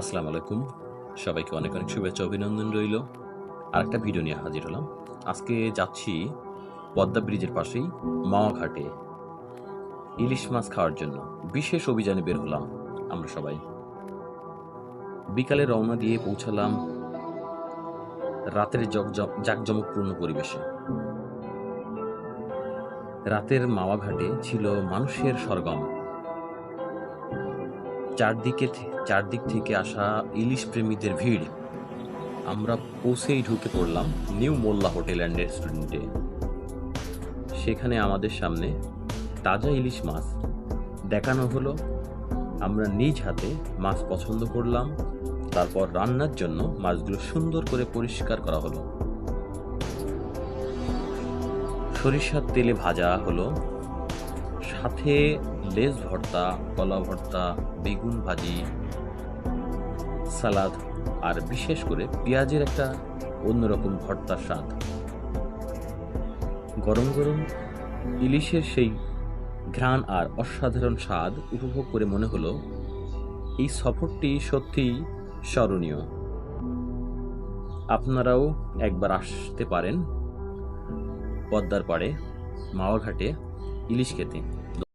আসসালামু আলাইকুম। সবাইকে অনেক অনেক শুভেচ্ছা অভিনন্দন রইল। আরেকটা ভিডিও নিয়ে হাজির হলাম। আজকে যাচ্ছি পদ্মা ব্রিজের পাশেই মাওয়া ঘাটে ইলিশ মাছ খাওয়ার জন্য বিশেষ অভিযানে বের হলাম আমরা সবাই। বিকালে রওনা দিয়ে পৌঁছালাম রাতের জাঁকজমকপূর্ণ পরিবেশে। রাতের মাওয়া ঘাটে ছিল মানুষের সরগম। চারদিকে চারদিক থেকে আসা ইলিশ প্রেমীদের ভিড়। আমরা পৌঁছেই ঢুকে পড়লাম নিউ মোল্লা হোটেল অ্যান্ড রেস্টুরেন্টে। সেখানে আমাদের সামনে তাজা ইলিশ মাছ দেখানো হলো। আমরা নিজ হাতে মাছ পছন্দ করলাম। তারপর রান্নার জন্য মাছগুলো সুন্দর করে পরিষ্কার করা হলো। সরিষার তেলে ভাজা হলো। সাথে লেজ ভর্তা, কলা ভর্তা, বেগুন ভাজি, সালাদ আর বিশেষ করে পেঁয়াজের একটা অন্যরকম ভর্তার স্বাদ। গরম গরম ইলিশের সেই ঘ্রাণ আর অসাধারণ স্বাদ উপভোগ করে মনে হলো, এই সফরটি সত্যিই স্মরণীয়। আপনারাও একবার আসতে পারেন পদ্মার পাড়ে মাওয়া ঘাটে ইলিশ খেতে